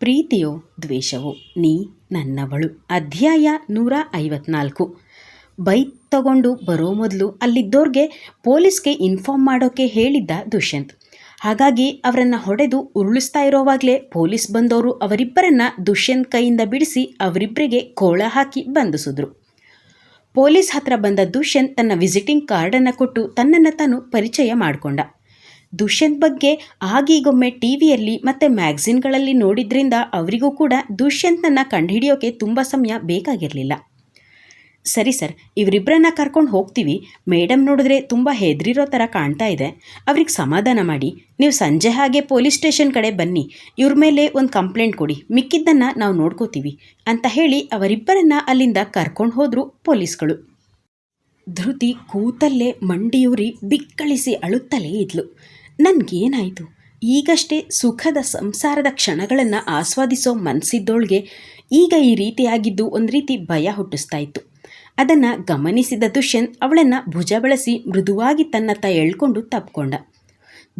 ಪ್ರೀತಿಯೋ ದ್ವೇಷವೋ ನೀ ನನ್ನವಳು. ಅಧ್ಯಾಯ ನೂರ ಐವತ್ನಾಲ್ಕು. ಬೈಕ್ ತಗೊಂಡು ಬರೋ ಮೊದಲು ಅಲ್ಲಿದ್ದೋರ್ಗೆ ಪೊಲೀಸ್ಗೆ ಇನ್ಫಾರ್ಮ್ ಮಾಡೋಕ್ಕೆ ಹೇಳಿದ್ದ ದುಷ್ಯಂತ್. ಹಾಗಾಗಿ ಅವರನ್ನು ಹೊಡೆದು ಉರುಳಿಸ್ತಾ ಇರೋವಾಗಲೇ ಪೊಲೀಸ್ ಬಂದವರು ಅವರಿಬ್ಬರನ್ನ ದುಷ್ಯಂತ್ ಕೈಯಿಂದ ಬಿಡಿಸಿ ಅವರಿಬ್ಬರಿಗೆ ಕೋಳ ಹಾಕಿ ಬಂಧಿಸಿದ್ರು. ಪೊಲೀಸ್ ಹತ್ರ ಬಂದ ದುಷ್ಯಂತ್ ತನ್ನ ವಿಸಿಟಿಂಗ್ ಕಾರ್ಡನ್ನು ಕೊಟ್ಟು ತನ್ನನ್ನು ತಾನು ಪರಿಚಯ ಮಾಡಿಕೊಂಡ. ದುಷ್ಯಂತ್ ಬಗ್ಗೆ ಆಗೀಗೊಮ್ಮೆ ಟಿ ವಿಯಲ್ಲಿ ಮತ್ತು ಮ್ಯಾಗ್ಝಿನ್ಗಳಲ್ಲಿ ನೋಡಿದ್ರಿಂದ ಅವರಿಗೂ ಕೂಡ ದುಷ್ಯಂತ್ನನ್ನು ಕಂಡುಹಿಡಿಯೋಕೆ ತುಂಬ ಸಮಯ ಬೇಕಾಗಿರಲಿಲ್ಲ. ಸರಿ ಸರ್ ಇವರಿಬ್ಬರನ್ನ ಕರ್ಕೊಂಡು ಹೋಗ್ತೀವಿ. ಮೇಡಮ್ ನೋಡಿದ್ರೆ ತುಂಬ ಹೆದರಿರೋ ಥರ ಕಾಣ್ತಾ ಇದೆ. ಅವ್ರಿಗೆ ಸಮಾಧಾನ ಮಾಡಿ. ನೀವು ಸಂಜೆ ಹಾಗೆ ಪೊಲೀಸ್ ಸ್ಟೇಷನ್ ಕಡೆ ಬನ್ನಿ. ಇವ್ರ ಮೇಲೆ ಒಂದು ಕಂಪ್ಲೇಂಟ್ ಕೊಡಿ. ಮಿಕ್ಕಿದ್ದನ್ನು ನಾವು ನೋಡ್ಕೋತೀವಿ ಅಂತ ಹೇಳಿ ಅವರಿಬ್ಬರನ್ನ ಅಲ್ಲಿಂದ ಕರ್ಕೊಂಡು ಹೋದರು ಪೊಲೀಸ್ಗಳು. ಧೃತಿ ಕೂತಲ್ಲೇ ಮಂಡಿಯೂರಿ ಬಿಕ್ಕಳಿಸಿ ಅಳುತ್ತಲೇ ಇದ್ಲು. ನನಗೇನಾಯಿತು? ಈಗಷ್ಟೇ ಸುಖದ ಸಂಸಾರದ ಕ್ಷಣಗಳನ್ನು ಆಸ್ವಾದಿಸೋ ಮನಸ್ಸಿದ್ದೋಳ್ಗೆ ಈಗ ಈ ರೀತಿಯಾಗಿದ್ದು ಒಂದು ರೀತಿ ಭಯ ಹುಟ್ಟಿಸ್ತಾ ಇತ್ತು ಅದನ್ನು ಗಮನಿಸಿದ ದುಷ್ಯಂತ್ ಅವಳನ್ನು ಭುಜ ಬಳಸಿ ಮೃದುವಾಗಿ ತನ್ನತ್ತ ಎಳ್ಕೊಂಡು ತಪ್ಕೊಂಡ.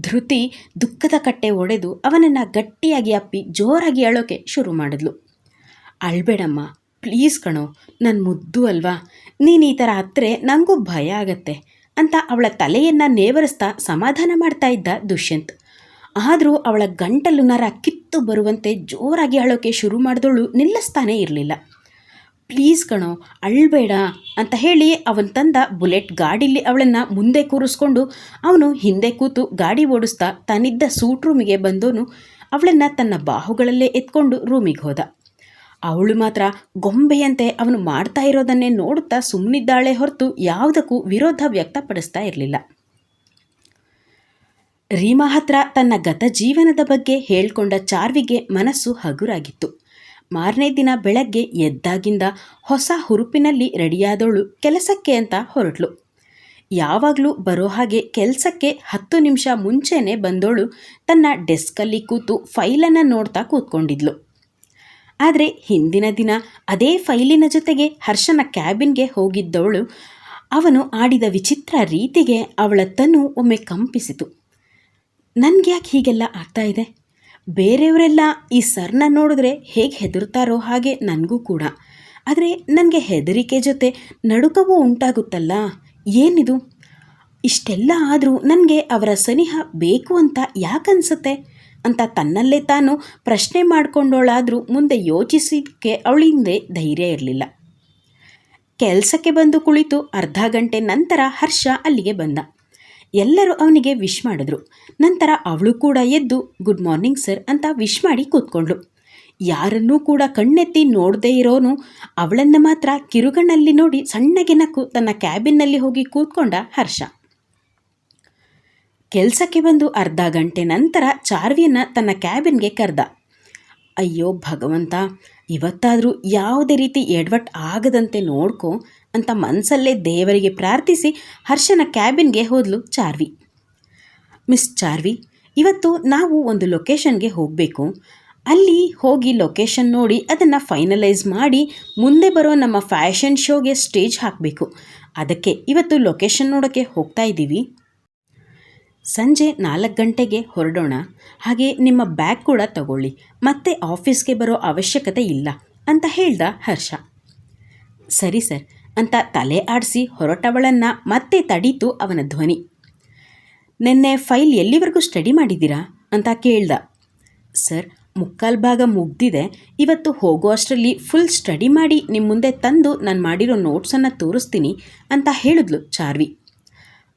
ಧೃತಿ ದುಃಖದ ಕಟ್ಟೆ ಒಡೆದು ಅವನನ್ನು ಗಟ್ಟಿಯಾಗಿ ಅಪ್ಪಿ ಜೋರಾಗಿ ಅಳೋಕೆ ಶುರು ಮಾಡಿದ್ಲು. ಅಳ್ಬೇಡಮ್ಮ, ಪ್ಲೀಸ್ ಕಣೋ ನನ್ನ ಮುದ್ದು ಅಲ್ವಾ? ನೀನು ಈ ಥರ ಹತ್ತರೆ ನನಗೂ ಭಯ ಆಗತ್ತೆ. ಅಂತ ಅವಳ ತಲೆಯನ್ನು ನೇವರಿಸ್ತಾ ಸಮಾಧಾನ ಮಾಡ್ತಾ ಇದ್ದ ದುಷ್ಯಂತ್. ಆದರೂ ಅವಳ ಗಂಟಲು ನರ ಕಿತ್ತು ಬರುವಂತೆ ಜೋರಾಗಿ ಅಳೋಕೆ ಶುರು ಮಾಡಿದವಳು ನಿಲ್ಲಿಸ್ತಾನೇ ಇರಲಿಲ್ಲ. ಪ್ಲೀಸ್ ಕಣೋ, ಅಳ್ಬೇಡ ಅಂತ ಹೇಳಿ ಅವನ ತಂದ ಬುಲೆಟ್ ಗಾಡಿಲಿ ಅವಳನ್ನು ಮುಂದೆ ಕೂರಿಸ್ಕೊಂಡು ಅವನು ಹಿಂದೆ ಕೂತು ಗಾಡಿ ಓಡಿಸ್ತಾ ತನ್ನಿದ್ದ ಸೂಟ್ ರೂಮಿಗೆ ಬಂದವನು ಅವಳನ್ನು ತನ್ನ ಬಾಹುಗಳಲ್ಲೇ ಎತ್ಕೊಂಡು ರೂಮಿಗೆ ಹೋದ. ಅವಳು ಮಾತ್ರ ಗೊಂಬೆಯಂತೆ ಅವನು ಮಾಡ್ತಾ ಇರೋದನ್ನೇ ನೋಡುತ್ತಾ ಸುಮ್ಮನಿದ್ದಾಳೆ ಹೊರತು ಯಾವುದಕ್ಕೂ ವಿರೋಧ ವ್ಯಕ್ತಪಡಿಸ್ತಾ ಇರಲಿಲ್ಲ. ರೀಮಾ ಹತ್ರ ತನ್ನ ಗತ ಜೀವನದ ಬಗ್ಗೆ ಹೇಳ್ಕೊಂಡ ಚಾರ್ವಿಗೆ ಮನಸ್ಸು ಹಗುರಾಗಿತ್ತು. ಮಾರನೇ ದಿನ ಬೆಳಗ್ಗೆ ಎದ್ದಾಗಿಂದ ಹೊಸ ಹುರುಪಿನಲ್ಲಿ ರೆಡಿಯಾದವಳು ಕೆಲಸಕ್ಕೆ ಅಂತ ಹೊರಟ್ಲು. ಯಾವಾಗಲೂ ಬರೋ ಹಾಗೆ ಕೆಲಸಕ್ಕೆ ಹತ್ತು ನಿಮಿಷ ಮುಂಚೆನೇ ಬಂದೋಳು ತನ್ನ ಡೆಸ್ಕಲ್ಲಿ ಕೂತು ಫೈಲನ್ನು ನೋಡ್ತಾ ಕೂತ್ಕೊಂಡಿದ್ಲು. ಆದರೆ ಹಿಂದಿನ ದಿನ ಅದೇ ಫೈಲಿನ ಜೊತೆಗೆ ಹರ್ಷನ ಕ್ಯಾಬಿನ್ಗೆ ಹೋಗಿದ್ದವಳು. ಅವನು ಆಡಿದ ವಿಚಿತ್ರ ರೀತಿಗೆ ಅವಳ ತನು ಒಮ್ಮೆ ಕಂಪಿಸಿತು. ನನಗೆ ಯಾಕೆ ಹೀಗೆಲ್ಲ ಆಗ್ತಾ ಇದೆ? ಬೇರೆಯವರೆಲ್ಲ ಈ ಸರ್ನ ನೋಡಿದ್ರೆ ಹೇಗೆ ಹೆದರ್ತಾರೋ ಹಾಗೆ ನನಗೂ ಕೂಡ. ಆದರೆ ನನಗೆ ಹೆದರಿಕೆ ಜೊತೆ ನಡುಕವೂ ಉಂಟಾಗುತ್ತಲ್ಲ? ಏನಿದು? ಇಷ್ಟೆಲ್ಲ ಆದರೂ ನನಗೆ ಅವರ ಸನಿಹ ಬೇಕು ಅಂತ ಯಾಕನ್ಸುತ್ತೆ? ಅಂತ ತನ್ನಲ್ಲೇ ತಾನು ಪ್ರಶ್ನೆ ಮಾಡಿಕೊಂಡೋಳಾದರೂ ಮುಂದೆ ಯೋಚಿಸಿದ್ದಕ್ಕೆ ಅವಳಿಂದೆ ಧೈರ್ಯ ಇರಲಿಲ್ಲ. ಕೆಲಸಕ್ಕೆ ಬಂದು ಕುಳಿತು ಅರ್ಧ ಗಂಟೆ ನಂತರ ಹರ್ಷ ಅಲ್ಲಿಗೆ ಬಂದ. ಎಲ್ಲರೂ ಅವನಿಗೆ ವಿಶ್ ಮಾಡಿದ್ರು. ನಂತರ ಅವಳು ಕೂಡ ಎದ್ದು, ಗುಡ್ ಮಾರ್ನಿಂಗ್ ಸರ್ ಅಂತ ವಿಶ್ ಮಾಡಿ ಕೂತ್ಕೊಂಡ್ಳು. ಯಾರನ್ನೂ ಕೂಡ ಕಣ್ಣೆತ್ತಿ ನೋಡದೇ ಇರೋನು ಅವಳನ್ನು ಮಾತ್ರ ಕಿರುಗಣ್ಣಲ್ಲಿ ನೋಡಿ ಸಣ್ಣಗೆ ನಕ್ಕು ತನ್ನ ಕ್ಯಾಬಿನ್ನಲ್ಲಿ ಹೋಗಿ ಕೂತ್ಕೊಂಡ ಹರ್ಷ. ಕೆಲಸಕ್ಕೆ ಬಂದು ಅರ್ಧ ಗಂಟೆ ನಂತರ ಚಾರ್ವಿಯನ್ನು ತನ್ನ ಕ್ಯಾಬಿನ್ಗೆ ಕರೆದ. ಅಯ್ಯೋ ಭಗವಂತ, ಇವತ್ತಾದರೂ ಯಾವುದೇ ರೀತಿ ಎಡ್ವಟ್ ಆಗದಂತೆ ನೋಡ್ಕೋ ಅಂತ ಮನಸ್ಸಲ್ಲೇ ದೇವರಿಗೆ ಪ್ರಾರ್ಥಿಸಿ ಹರ್ಷನ ಕ್ಯಾಬಿನ್ಗೆ ಹೋದಲು ಚಾರ್ವಿ. ಮಿಸ್ ಚಾರ್ವಿ, ಇವತ್ತು ನಾವು ಒಂದು ಲೊಕೇಶನ್ಗೆ ಹೋಗಬೇಕು. ಅಲ್ಲಿ ಹೋಗಿ ಲೊಕೇಶನ್ ನೋಡಿ ಅದನ್ನು ಫೈನಲೈಸ್ ಮಾಡಿ ಮುಂದೆ ಬರೋ ನಮ್ಮ ಫ್ಯಾಷನ್ ಶೋಗೆ ಸ್ಟೇಜ್ ಹಾಕಬೇಕು. ಅದಕ್ಕೆ ಇವತ್ತು ಲೊಕೇಶನ್ ನೋಡೋಕ್ಕೆ ಹೋಗ್ತಾ ಇದ್ದೀವಿ ಸಂಜೆ ನಾಲ್ಕು ಗಂಟೆಗೆ ಹೊರಡೋಣ. ಹಾಗೆ ನಿಮ್ಮ ಬ್ಯಾಗ್ ಕೂಡ ತಗೊಳ್ಳಿ. ಮತ್ತೆ ಆಫೀಸ್ಗೆ ಬರೋ ಅವಶ್ಯಕತೆ ಇಲ್ಲ ಅಂತ ಹೇಳ್ದ ಹರ್ಷ. ಸರಿ ಸರ್ ಅಂತ ತಲೆ ಆಡಿಸಿ ಹೊರಟವಳನ್ನು ಮತ್ತೆ ತಡೀತು ಅವನ ಧ್ವನಿ. ನಿನ್ನೆ ಫೈಲ್ ಎಲ್ಲಿವರೆಗೂ ಸ್ಟಡಿ ಮಾಡಿದ್ದೀರಾ? ಅಂತ ಕೇಳ್ದ. ಸರ್, ಮುಕ್ಕಾಲು ಭಾಗ ಮುಗ್ದಿದೆ. ಇವತ್ತು ಹೋಗೋ ಅಷ್ಟರಲ್ಲಿ ಫುಲ್ ಸ್ಟಡಿ ಮಾಡಿ ನಿಮ್ಮ ಮುಂದೆ ತಂದು ನಾನು ಮಾಡಿರೋ ನೋಟ್ಸನ್ನು ತೋರಿಸ್ತೀನಿ ಅಂತ ಹೇಳಿದ್ಲು ಚಾರ್ವಿ.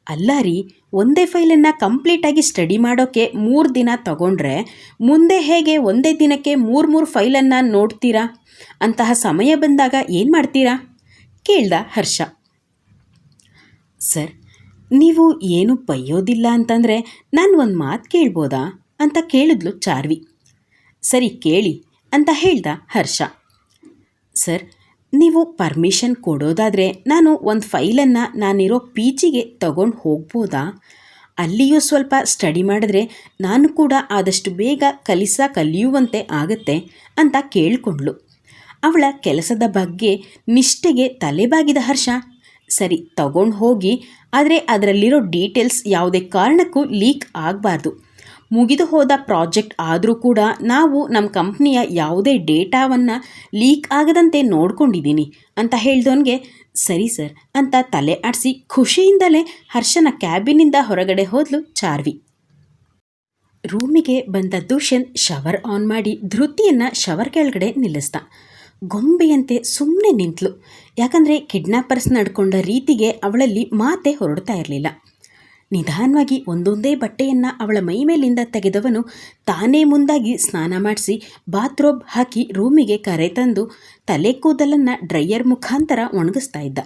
ಅಲ್ಲ ರೀ, ಒಂದೇ ಫೈಲನ್ನು ಕಂಪ್ಲೀಟಾಗಿ ಸ್ಟಡಿ ಮಾಡೋಕ್ಕೆ ಮೂರು ದಿನ ತಗೊಂಡ್ರೆ ಮುಂದೆ ಹೇಗೆ ಒಂದೇ ದಿನಕ್ಕೆ ಮೂರು ಮೂರು ಫೈಲನ್ನು ನೋಡ್ತೀರಾ? ಅಂತಹ ಸಮಯ ಬಂದಾಗ ಏನು ಮಾಡ್ತೀರಾ? ಕೇಳ್ದ ಹರ್ಷ. ಸರ್, ನೀವು ಏನು ಬೈಯೋದಿಲ್ಲ ಅಂತಂದರೆ ನಾನು ಒಂದು ಮಾತು ಕೇಳ್ಬೋದಾ? ಅಂತ ಕೇಳಿದ್ಲು ಚಾರ್ವಿ. ಸರಿ ಕೇಳಿ, ಅಂತ ಹೇಳ್ದ ಹರ್ಷ. ಸರ್ ನೀವು ಪರ್ಮಿಷನ್ ಕೊಡೋದಾದರೆ ನಾನು ಒಂದು ಫೈಲನ್ನು ನಾನಿರೋ ಪಿ ಜಿಗೆ ತಗೊಂಡು ಹೋಗ್ಬೋದಾ? ಅಲ್ಲಿಯೂ ಸ್ವಲ್ಪ ಸ್ಟಡಿ ಮಾಡಿದ್ರೆ ನಾನು ಕೂಡ ಆದಷ್ಟು ಬೇಗ ಕಲಿಸ ಕಲಿಯುವಂತೆ ಆಗತ್ತೆ ಅಂತ ಕೇಳಿಕೊಂಡ್ಳು. ಅವಳ ಕೆಲಸದ ಬಗ್ಗೆ ನಿಷ್ಠೆಗೆ ತಲೆಬಾಗಿದ ಹರ್ಷ, ಸರಿ ತಗೊಂಡು ಹೋಗಿ, ಆದರೆ ಅದರಲ್ಲಿರೋ ಡೀಟೇಲ್ಸ್ ಯಾವುದೇ ಕಾರಣಕ್ಕೂ ಲೀಕ್ ಆಗಬಾರ್ದು. ಮುಗಿದು ಹೋದ ಪ್ರಾಜೆಕ್ಟ್ ಆದರೂ ಕೂಡ ನಾವು ನಮ್ಮ ಕಂಪ್ನಿಯ ಯಾವುದೇ ಡೇಟಾವನ್ನು ಲೀಕ್ ಆಗದಂತೆ ನೋಡ್ಕೊಂಡಿದ್ದೀನಿ ಅಂತ ಹೇಳ್ದವನಿಗೆ ಸರಿ ಸರ್ ಅಂತ ತಲೆ ಆಡಿಸಿ ಖುಷಿಯಿಂದಲೇ ಹರ್ಷನ ಕ್ಯಾಬಿನಿಂದ ಹೊರಗಡೆ ಹೋದ್ಲು ಚಾರ್ವಿ. ರೂಮಿಗೆ ಬಂದ ದುಷ್ಯಂತ್ ಶವರ್ ಆನ್ ಮಾಡಿ ಧೃತಿಯನ್ನು ಶವರ್ ಕೆಳಗಡೆ ನಿಲ್ಲಿಸ್ದ. ಗೊಂಬೆಯಂತೆ ಸುಮ್ಮನೆ ನಿಂತಳು ಯಾಕಂದರೆ ಕಿಡ್ನಾಪರ್ಸ್ ನಡ್ಕೊಂಡ ರೀತಿಗೆ ಅವಳಲ್ಲಿ ಮಾತೆ ಹೊರಡ್ತಾ ಇರಲಿಲ್ಲ. ನಿಧಾನವಾಗಿ ಒಂದೊಂದೇ ಬಟ್ಟೆಯನ್ನು ಅವಳ ಮೈ ಮೇಲಿಂದ ತೆಗೆದವನು ತಾನೇ ಮುಂದಾಗಿ ಸ್ನಾನ ಮಾಡಿಸಿ ಬಾತ್ರೂಬ್ ಹಾಕಿ ರೂಮಿಗೆ ಕರೆ ತಂದು ತಲೆ ಕೂದಲನ್ನು ಡ್ರೈಯರ್ ಮುಖಾಂತರ ಒಣಗಿಸ್ತಾ ಇದ್ದ.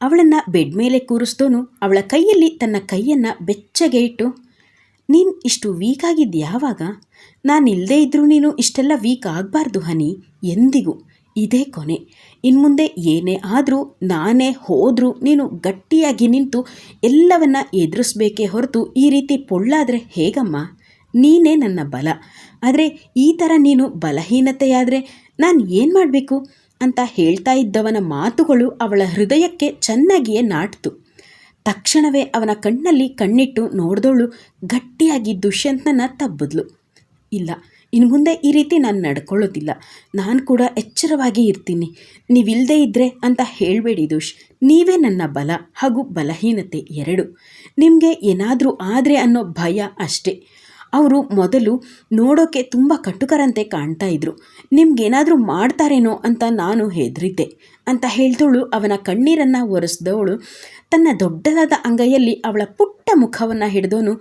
ಅವಳನ್ನು ಬೆಡ್ ಮೇಲೆ ಕೂರಿಸ್ದೋನು ಅವಳ ಕೈಯಲ್ಲಿ ತನ್ನ ಕೈಯನ್ನು ಬೆಚ್ಚಗೆ ಇಟ್ಟು, ನೀನು ಇಷ್ಟು ವೀಕ್ ಆಗಿದ್ದು ಯಾವಾಗ ನಾನು ಇಲ್ಲದೇ ಇದ್ದರೂ ನೀನು ಇಷ್ಟೆಲ್ಲ ವೀಕ್ ಆಗಬಾರ್ದು ಹನಿ, ಎಂದಿಗೂ. ಇದೇ ಕೊನೆ. ಇನ್ನು ಮುಂದೆ ಏನೇ ಆದರೂ, ನಾನೇ ಹೋದರೂ, ನೀನು ಗಟ್ಟಿಯಾಗಿ ನಿಂತು ಎಲ್ಲವನ್ನ ಎದುರಿಸ್ಬೇಕೇ ಹೊರತು ಈ ರೀತಿ ಪೊಳ್ಳಾದರೆ ಹೇಗಮ್ಮ? ನೀನೇ ನನ್ನ ಬಲ. ಆದರೆ ಈ ಥರ ನೀನು ಬಲಹೀನತೆಯಾದರೆ ನಾನು ಏನು ಮಾಡಬೇಕು? ಅಂತ ಹೇಳ್ತಾ ಇದ್ದವನ ಮಾತುಗಳು ಅವಳ ಹೃದಯಕ್ಕೆ ಚೆನ್ನಾಗಿಯೇ ನಾಟ್ತು. ತಕ್ಷಣವೇ ಅವನ ಕಣ್ಣಲ್ಲಿ ಕಣ್ಣಿಟ್ಟು ನೋಡಿದವಳು ಗಟ್ಟಿಯಾಗಿ ದುಷ್ಯಂತನ ತಬ್ಬಿದ್ಲು. ಇಲ್ಲ ಇನ್ನು ಮುಂದೆ ಈ ರೀತಿ ನಾನು ನಡ್ಕೊಳ್ಳೋದಿಲ್ಲ. ನಾನು ಕೂಡ ಎಚ್ಚರವಾಗಿ ಇರ್ತೀನಿ. ನೀವಿಲ್ಲದೆ ಇದ್ದರೆ ಅಂತ ಹೇಳಬೇಡಿ ದೋಷ್. ನೀವೇ ನನ್ನ ಬಲ ಹಾಗೂ ಬಲಹೀನತೆ ಎರಡು. ನಿಮಗೆ ಏನಾದರೂ ಆದರೆ ಅನ್ನೋ ಭಯ ಅಷ್ಟೇ. ಅವರು ಮೊದಲು ನೋಡೋಕ್ಕೆ ತುಂಬ ಕಟುಕರಂತೆ ಕಾಣ್ತಾ ಇದ್ರು. ನಿಮ್ಗೇನಾದರೂ ಮಾಡ್ತಾರೇನೋ ಅಂತ ನಾನು ಹೆದರಿದ್ದೆ. ಅಂತ ಹೇಳ್ದವಳು ಅವನ ಕಣ್ಣೀರನ್ನು ಒರೆಸ್ದವಳು ತನ್ನ ದೊಡ್ಡದಾದ ಅಂಗೈಯಲ್ಲಿ ಅವಳ ಪುಟ್ಟ ಮುಖವನ್ನು ಹಿಡಿದವನು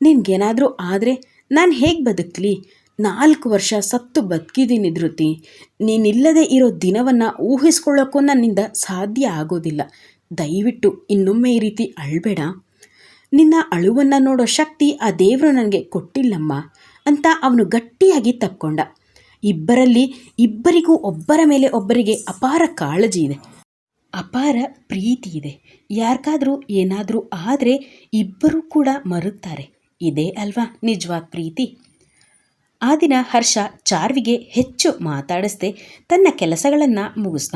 ನಿನ್ಗೇನಾದರೂ ಆದರೆ ನಾನು ಹೇಗೆ ಬದುಕಲಿ? ನಾಲ್ಕು ವರ್ಷ ಸತ್ತು ಬದುಕಿದ್ದೀನಿ ಧೃತಿ. ನೀನಿಲ್ಲದೆ ಇರೋ ದಿನವನ್ನು ಊಹಿಸ್ಕೊಳ್ಳೋಕ್ಕೂ ನನ್ನಿಂದ ಸಾಧ್ಯ ಆಗೋದಿಲ್ಲ. ದಯವಿಟ್ಟು ಇನ್ನೊಮ್ಮೆ ಈ ರೀತಿ ಅಳಬೇಡ. ನಿನ್ನ ಅಳುವನ್ನು ನೋಡೋ ಶಕ್ತಿ ಆ ದೇವರು ನನಗೆ ಕೊಟ್ಟಿಲ್ಲಮ್ಮ ಅಂತ ಅವನು ಗಟ್ಟಿಯಾಗಿ ತಪ್ಕೊಂಡ. ಇಬ್ಬರಲ್ಲಿ ಇಬ್ಬರಿಗೂ ಒಬ್ಬರ ಮೇಲೆ ಒಬ್ಬರಿಗೆ ಅಪಾರ ಕಾಳಜಿ ಇದೆ. ಅಪಾರ ಪ್ರೀತಿ ಇದೆ. ಯಾರಿಗಾದರೂ ಏನಾದರೂ ಆದರೆ ಇಬ್ಬರೂ ಕೂಡ ಮರುತ್ತಾರೆ ಇದೇ ಅಲ್ವಾ ನಿಜವಾದ ಪ್ರೀತಿ? ಆ ದಿನ ಹರ್ಷ ಚಾರ್ವಿಗೆ ಹೆಚ್ಚು ಮಾತಾಡಿಸದೆ ತನ್ನ ಕೆಲಸಗಳನ್ನು ಮುಗಿಸ್ದ.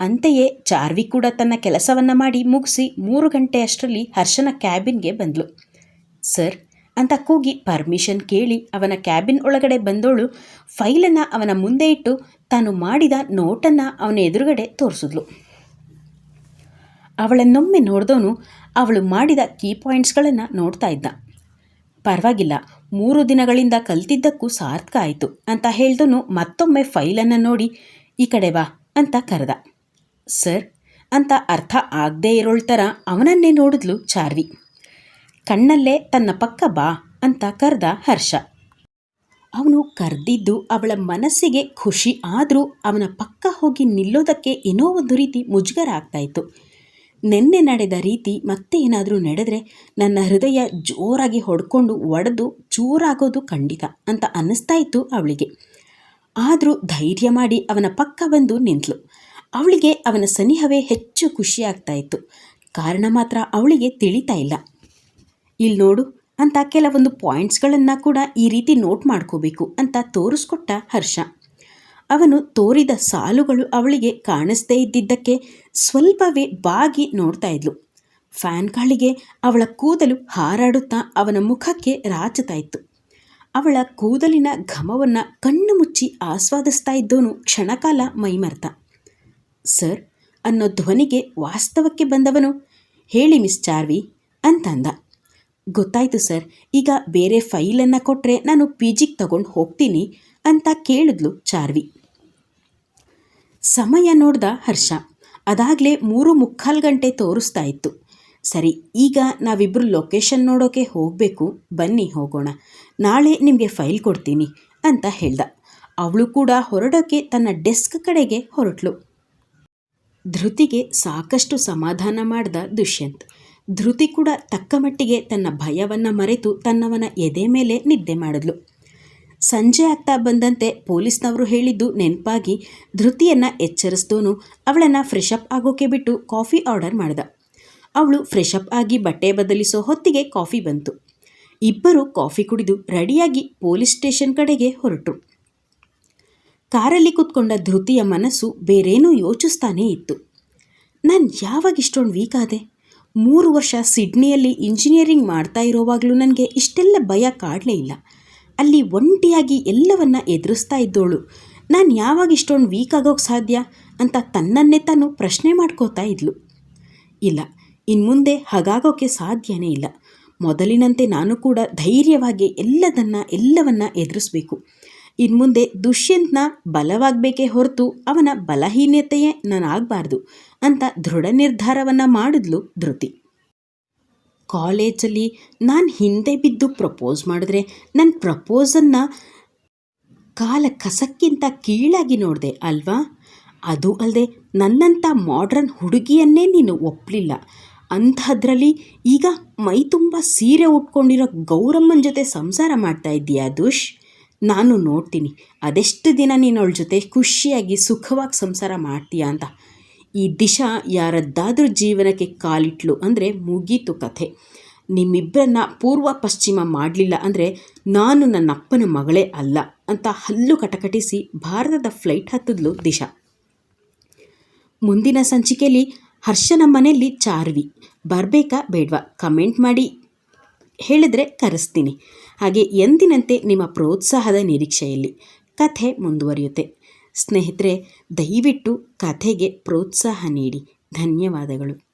ಅಂತೆಯೇ ಚಾರ್ವಿ ಕೂಡ ತನ್ನ ಕೆಲಸವನ್ನು ಮಾಡಿ ಮುಗಿಸಿ ಮೂರು ಗಂಟೆಯಷ್ಟರಲ್ಲಿ ಹರ್ಷನ ಕ್ಯಾಬಿನ್ಗೆ ಬಂದಳು ಸರ್, ಅಂತ ಕೂಗಿ ಪರ್ಮಿಷನ್ ಕೇಳಿ ಅವನ ಕ್ಯಾಬಿನ್ ಒಳಗಡೆ ಬಂದೋಳು ಫೈಲನ್ನು ಅವನ ಮುಂದೆ ಇಟ್ಟು ತಾನು ಮಾಡಿದ ನೋಟನ್ನು ಅವನ ಎದುರುಗಡೆ ತೋರಿಸಿದ್ಲು. ಅವಳನ್ನೊಮ್ಮೆ ನೋಡಿದವನು ಅವಳು ಮಾಡಿದ ಕೀ ಪಾಯಿಂಟ್ಸ್ಗಳನ್ನು ನೋಡ್ತಾ ಇದ್ದ. ಪರವಾಗಿಲ್ಲ. ಮೂರು ದಿನಗಳಿಂದ ಕಲ್ತಿದ್ದಕ್ಕೂ ಸಾರ್ಥಕ ಆಯಿತು ಅಂತ ಹೇಳ್ದನು ಮತ್ತೊಮ್ಮೆ ಫೈಲನ್ನು ನೋಡಿ, ಈ ಕಡೆ ಬಾ ಅಂತ ಕರೆದ. ಸರ್ ಅಂತ ಅರ್ಥ ಆಗದೇ ಇರೋಳ್ ಥರ ಅವನನ್ನೇ ನೋಡಿದ್ಲು ಚಾರ್ವಿ. ಕಣ್ಣಲ್ಲೇ ತನ್ನ ಪಕ್ಕ ಬಾ ಅಂತ ಕರೆದ ಹರ್ಷ. ಅವನು ಕರೆದಿದ್ದು ಅವಳ ಮನಸ್ಸಿಗೆ ಖುಷಿ ಆದರೂ ಅವನ ಪಕ್ಕ ಹೋಗಿ ನಿಲ್ಲೋದಕ್ಕೆ ಏನೋ ಒಂದು ರೀತಿ ಮುಜುಗರ ಆಗ್ತಾಯಿತ್ತು ನಿನ್ನೆ ನಡೆದ ರೀತಿ ಮತ್ತೆ ಏನಾದರೂ ನಡೆದರೆ ನನ್ನ ಹೃದಯ ಜೋರಾಗಿ ಹೊಡ್ಕೊಂಡು ಒಡೆದು ಚೂರಾಗೋದು ಖಂಡಿತ ಅಂತ ಅನ್ನಿಸ್ತಾ ಇತ್ತು ಅವಳಿಗೆ. ಆದರೂ ಧೈರ್ಯ ಮಾಡಿ ಅವನ ಪಕ್ಕ ಬಂದು ನಿಂತಳು ಅವಳಿಗೆ ಅವನ ಸನಿಹವೇ ಹೆಚ್ಚು ಖುಷಿಯಾಗ್ತಾ ಇತ್ತು. ಕಾರಣ ಮಾತ್ರ ಅವಳಿಗೆ ತಿಳಿತಾ ಇಲ್ಲ. ಇಲ್ಲಿ ನೋಡು, ಅಂತ ಕೆಲವೊಂದು ಪಾಯಿಂಟ್ಸ್ಗಳನ್ನು ಕೂಡ ಈ ರೀತಿ ನೋಟ್ ಮಾಡ್ಕೋಬೇಕು ಅಂತ ತೋರಿಸ್ಕೊಟ್ಟ ಹರ್ಷ. ಅವನು ತೋರಿದ ಸಾಲುಗಳು ಅವಳಿಗೆ ಕಾಣಿಸ್ದೇ ಇದ್ದಿದ್ದಕ್ಕೆ ಸ್ವಲ್ಪವೇ ಬಾಗಿ ನೋಡ್ತಾ ಇದ್ಲು. ಫ್ಯಾನ್ ಗಾಳಿಗೆ ಅವಳ ಕೂದಲು ಹಾರಾಡುತ್ತಾ ಅವನ ಮುಖಕ್ಕೆ ರಾಚುತ್ತಾ ಇತ್ತು. ಅವಳ ಕೂದಲಿನ ಘಮವನ್ನು ಕಣ್ಣು ಮುಚ್ಚಿ ಆಸ್ವಾದಿಸ್ತಾ ಇದ್ದೋನು ಕ್ಷಣಕಾಲ ಮೈಮರ್ತ. ಸರ್, ಅನ್ನೋ ಧ್ವನಿಗೆ ವಾಸ್ತವಕ್ಕೆ ಬಂದವನು? ಹೇಳಿ ಮಿಸ್ ಚಾರ್ವಿ ಅಂತಂದ. ಗೊತ್ತಾಯಿತು ಸರ್, ಈಗ ಬೇರೆ ಫೈಲನ್ನು ಕೊಟ್ಟರೆ ನಾನು ಪಿ ಜಿಗೆ ತಗೊಂಡು ಹೋಗ್ತೀನಿ. ಅಂತ ಕೇಳಿದ್ಲು ಚಾರ್ವಿ. ಸಮಯ ನೋಡ್ದ ಹರ್ಷ. ಅದಾಗಲೇ ಮೂರು ಮುಕ್ಕಾಲು ಗಂಟೆ ತೋರಿಸ್ತಾ ಇತ್ತು. ಸರಿ, ಈಗ ನಾವಿಬ್ಬರು ಲೊಕೇಶನ್ ನೋಡೋಕೆ ಹೋಗಬೇಕು. ಬನ್ನಿ ಹೋಗೋಣ. ನಾಳೆ ನಿಮಗೆ ಫೈಲ್ ಕೊಡ್ತೀನಿ ಅಂತ ಹೇಳ್ದ. ಅವಳು ಕೂಡ ಹೊರಡೋಕೆ ತನ್ನ ಡೆಸ್ಕ್ ಕಡೆಗೆ ಹೊರಟ್ಲು. ಧೃತಿಗೆ ಸಾಕಷ್ಟು ಸಮಾಧಾನ ಮಾಡ್ದ ದುಷ್ಯಂತ್. ಧೃತಿ ಕೂಡ ತಕ್ಕ ಮಟ್ಟಿಗೆ ತನ್ನ ಭಯವನ್ನು ಮರೆತು ತನ್ನವನ ಎದೆ ಮೇಲೆ ನಿದ್ದೆ ಮಾಡಿದ್ಲು. ಸಂಜೆ ಆಗ್ತಾ ಬಂದಂತೆ ಪೊಲೀಸ್ನವರು ಹೇಳಿದ್ದು ನೆನಪಾಗಿ ಧೃತಿಯನ್ನು ಎಚ್ಚರಿಸ್ದೋನು, ಅವಳನ್ನು ಫ್ರೆಶಪ್ ಆಗೋಕೆ ಬಿಟ್ಟು ಕಾಫಿ ಆರ್ಡರ್ ಮಾಡ್ದ. ಅವಳು ಫ್ರೆಶಪ್ ಆಗಿ ಬಟ್ಟೆ ಬದಲಿಸೋ ಹೊತ್ತಿಗೆ ಕಾಫಿ ಬಂತು. ಇಬ್ಬರು ಕಾಫಿ ಕುಡಿದು ರೆಡಿಯಾಗಿ ಪೊಲೀಸ್ ಸ್ಟೇಷನ್ ಕಡೆಗೆ ಹೊರಟರು. ಕಾರಲ್ಲಿ ಕೂತ್ಕೊಂಡ ಧೃತಿಯ ಮನಸ್ಸು ಬೇರೇನೂ ಯೋಚಿಸ್ತಾನೇ ಇತ್ತು. ನಾನು ಯಾವಾಗ ಇಷ್ಟೊಂದು ವೀಕ್ ಆದೆ? ಮೂರು ವರ್ಷ ಸಿಡ್ನಿಯಲ್ಲಿ ಇಂಜಿನಿಯರಿಂಗ್ ಮಾಡ್ತಾ ಇರೋವಾಗಲೂ ನನಗೆ ಇಷ್ಟೆಲ್ಲ ಭಯ ಕಾಡಲೇ ಇಲ್ಲ. ಅಲ್ಲಿ ಒಂಟಿಯಾಗಿ ಎಲ್ಲವನ್ನ ಎದುರಿಸ್ತಾ ಇದ್ದೋಳು. ನಾನು ಯಾವಾಗ ಇಷ್ಟೊಂದು ವೀಕ್ ಆಗೋಕ್ಕೆ ಸಾಧ್ಯ ಅಂತ ತನ್ನನ್ನೇ ತಾನು ಪ್ರಶ್ನೆ ಮಾಡ್ಕೋತಾ ಇದ್ಲು. ಇಲ್ಲ ಇನ್ನು ಮುಂದೆ ಹಾಗಾಗೋಕ್ಕೆ ಸಾಧ್ಯನೇ ಇಲ್ಲ. ಮೊದಲಿನಂತೆ ನಾನು ಕೂಡ ಧೈರ್ಯವಾಗಿ ಎಲ್ಲದನ್ನು, ಎಲ್ಲವನ್ನ ಎದುರಿಸಬೇಕು. ಇನ್ನು ಮುಂದೆ ದುಷ್ಯಂತ್ನ ಬಲವಾಗಬೇಕೇ ಹೊರತು ಅವನ ಬಲಹೀನತೆಯೇ ನಾನಾಗಬಾರ್ದು ಅಂತ ದೃಢ ನಿರ್ಧಾರವನ್ನು ಮಾಡಿದ್ಲು ಧೃತಿ. ಕಾಲೇಜಲ್ಲಿ ನಾನು ಹಿಂದೆ ಬಿದ್ದು ಪ್ರಪೋಸ್ ಮಾಡಿದ್ರೆ ನನ್ನ ಪ್ರಪೋಸನ್ನು ಕಾಲ ಕಸಕ್ಕಿಂತ ಕೀಳಾಗಿ ನೋಡಿದೆ, ಅಲ್ವಾ? ಅದು ಅಲ್ಲದೆ ನನ್ನಂಥ ಮಾಡ್ರನ್ ಹುಡುಗಿಯನ್ನೇ ನೀನು ಒಪ್ಪಲಿಲ್ಲ ಅಂಥದ್ರಲ್ಲಿ ಈಗ ಮೈ ತುಂಬ ಸೀರೆ ಉಟ್ಕೊಂಡಿರೋ ಗೌರಮ್ಮನ ಜೊತೆ ಸಂಸಾರ ಮಾಡ್ತಾ ಇದ್ದೀಯಾ ದುಷ್? ನಾನು ನೋಡ್ತೀನಿ, ಅದೆಷ್ಟು ದಿನ ನೀನು ಅವಳ ಜೊತೆ ಖುಷಿಯಾಗಿ ಸುಖವಾಗಿ ಸಂಸಾರ ಮಾಡ್ತೀಯಾ ಅಂತ. ಈ ದಿಶಾ ಯಾರದ್ದಾದರೂ ಜೀವನಕ್ಕೆ ಕಾಲಿಟ್ಲು ಅಂದರೆ ಮುಗೀತು ಕಥೆ. ನಿಮ್ಮಿಬ್ಬರನ್ನ ಪೂರ್ವ ಪಶ್ಚಿಮ ಮಾಡಲಿಲ್ಲ ಅಂದರೆ ನಾನು ನನ್ನ ಅಪ್ಪನ ಮಗಳೇ ಅಲ್ಲ ಅಂತ ಹಲ್ಲು ಕಟಕಟಿಸಿ ಭಾರತದ ಫ್ಲೈಟ್ ಹತ್ತಿದ್ಲು ದಿಶಾ. ಮುಂದಿನ ಸಂಚಿಕೆಯಲ್ಲಿ ಹರ್ಷನ ಮನೆಯಲ್ಲಿ ಚಾರ್ವಿ. ಬರಬೇಕಾ ಬೇಡವಾ? ಕಮೆಂಟ್ ಮಾಡಿ. ಹೇಳಿದ್ರೆ ಕರೆಸ್ತೀನಿ. ಹಾಗೆ ಎಂದಿನಂತೆ ನಿಮ್ಮ ಪ್ರೋತ್ಸಾಹದ ನಿರೀಕ್ಷೆಯಲ್ಲಿ. ಕಥೆ ಮುಂದುವರಿಯುತ್ತೆ. ಸ್ನೇಹಿತರೆ ದಯವಿಟ್ಟು ಕಥೆಗೆ ಪ್ರೋತ್ಸಾಹ ನೀಡಿ. ಧನ್ಯವಾದಗಳು.